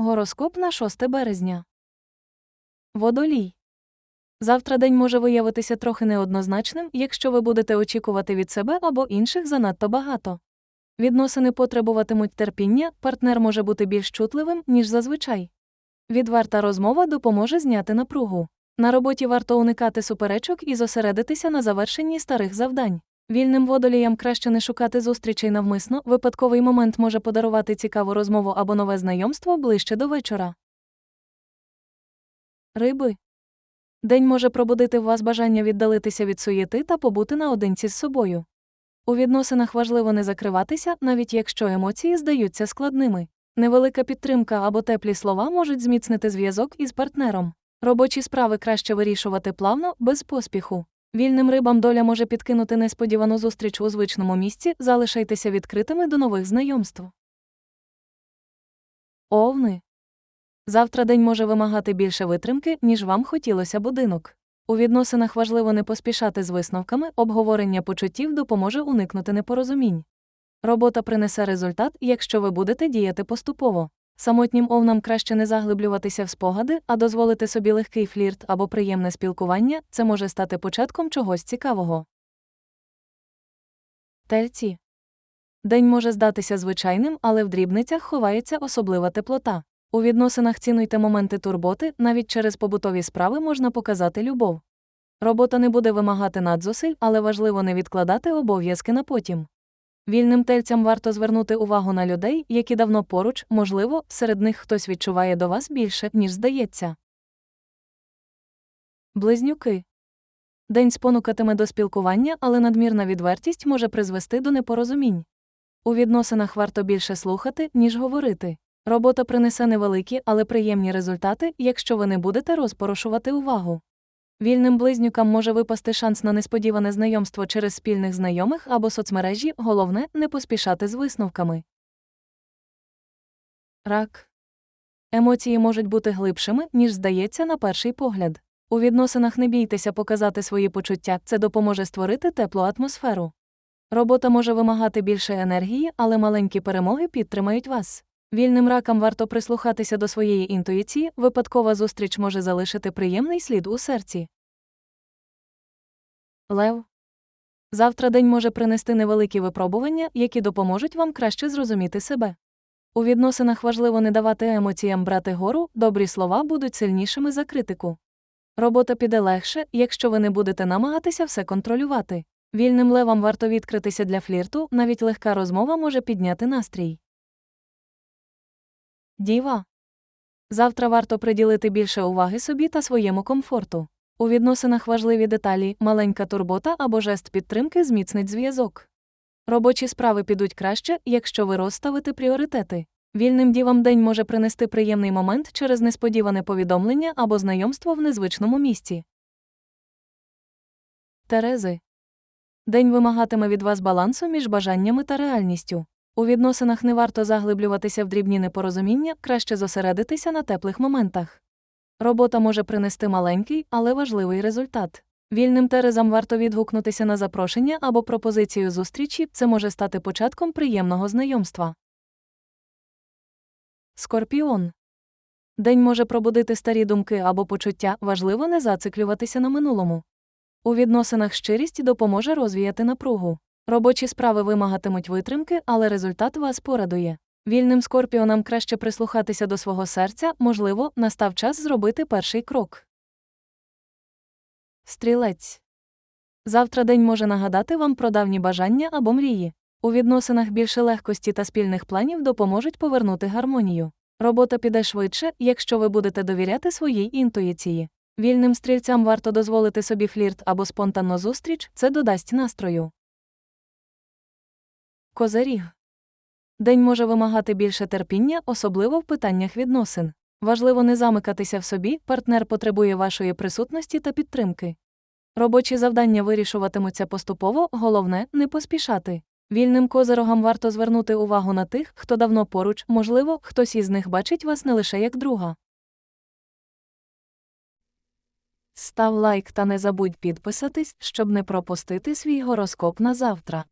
Гороскоп на 6 березня. Водолій. Завтра день може виявитися трохи неоднозначним, якщо ви будете очікувати від себе або інших занадто багато. Відносини потребуватимуть терпіння, партнер може бути більш чутливим, ніж зазвичай. Відверта розмова допоможе зняти напругу. На роботі варто уникати суперечок і зосередитися на завершенні старих завдань. Вільним водоліям краще не шукати зустрічей навмисно, випадковий момент може подарувати цікаву розмову або нове знайомство ближче до вечора. Риби. День може пробудити в вас бажання віддалитися від суєти та побути наодинці з собою. У відносинах важливо не закриватися, навіть якщо емоції здаються складними. Невелика підтримка або теплі слова можуть зміцнити зв'язок із партнером. Робочі справи краще вирішувати плавно, без поспіху. Вільним рибам доля може підкинути несподівану зустріч у звичному місці, залишайтеся відкритими до нових знайомств. Овни. Завтра день може вимагати більше витримки, ніж вам хотілося будинок. У відносинах важливо не поспішати з висновками, обговорення почуттів допоможе уникнути непорозумінь. Робота принесе результат, якщо ви будете діяти поступово. Самотнім овнам краще не заглиблюватися в спогади, а дозволити собі легкий флірт або приємне спілкування це може стати початком чогось цікавого. Тельці. День може здатися звичайним, але в дрібницях ховається особлива теплота. У відносинах цінуйте моменти турботи, навіть через побутові справи можна показати любов. Робота не буде вимагати надзусиль, але важливо не відкладати обов'язки на потім. Вільним тельцям варто звернути увагу на людей, які давно поруч, можливо, серед них хтось відчуває до вас більше, ніж здається. Близнюки. День спонукатиме до спілкування, але надмірна відвертість може призвести до непорозумінь. У відносинах варто більше слухати, ніж говорити. Робота принесе невеликі, але приємні результати, якщо ви не будете розпорошувати увагу. Вільним близнюкам може випасти шанс на несподіване знайомство через спільних знайомих або соцмережі, головне не поспішати з висновками. Рак. Емоції можуть бути глибшими, ніж здається на перший погляд. У відносинах не бійтеся показати свої почуття, це допоможе створити теплу атмосферу. Робота може вимагати більше енергії, але маленькі перемоги підтримають вас. Вільним ракам варто прислухатися до своєї інтуїції, випадкова зустріч може залишити приємний слід у серці. Лев. Завтра день може принести невеликі випробування, які допоможуть вам краще зрозуміти себе. У відносинах важливо не давати емоціям брати гору, добрі слова будуть сильнішими за критику. Робота піде легше, якщо ви не будете намагатися все контролювати. Вільним левам варто відкритися для флірту, навіть легка розмова може підняти настрій. Діва. Завтра варто приділити більше уваги собі та своєму комфорту. У відносинах важливі деталі, маленька турбота або жест підтримки зміцнить зв'язок. Робочі справи підуть краще, якщо ви розставите пріоритети. Вільним дівам день може принести приємний момент через несподіване повідомлення або знайомство в незвичному місці. Терези. День вимагатиме від вас балансу між бажаннями та реальністю. У відносинах не варто заглиблюватися в дрібні непорозуміння, краще зосередитися на теплих моментах. Робота може принести маленький, але важливий результат. Вільним терезам варто відгукнутися на запрошення або пропозицію зустрічі, це може стати початком приємного знайомства. Скорпіон. День може пробудити старі думки або почуття, важливо не зациклюватися на минулому. У відносинах щирість допоможе розвіяти напругу. Робочі справи вимагатимуть витримки, але результат вас порадує. Вільним скорпіонам краще прислухатися до свого серця, можливо, настав час зробити перший крок. Стрілець. Завтра день може нагадати вам про давні бажання або мрії. У відносинах більше легкості та спільних планів допоможуть повернути гармонію. Робота піде швидше, якщо ви будете довіряти своїй інтуїції. Вільним стрільцям варто дозволити собі флірт або спонтанну зустріч, це додасть настрою. Козиріг. День може вимагати більше терпіння, особливо в питаннях відносин. Важливо не замикатися в собі, партнер потребує вашої присутності та підтримки. Робочі завдання вирішуватимуться поступово, головне не поспішати. Вільним козирогам варто звернути увагу на тих, хто давно поруч, можливо, хтось із них бачить вас не лише як друга. Став лайк та не забудь підписатись, щоб не пропустити свій гороскоп на завтра.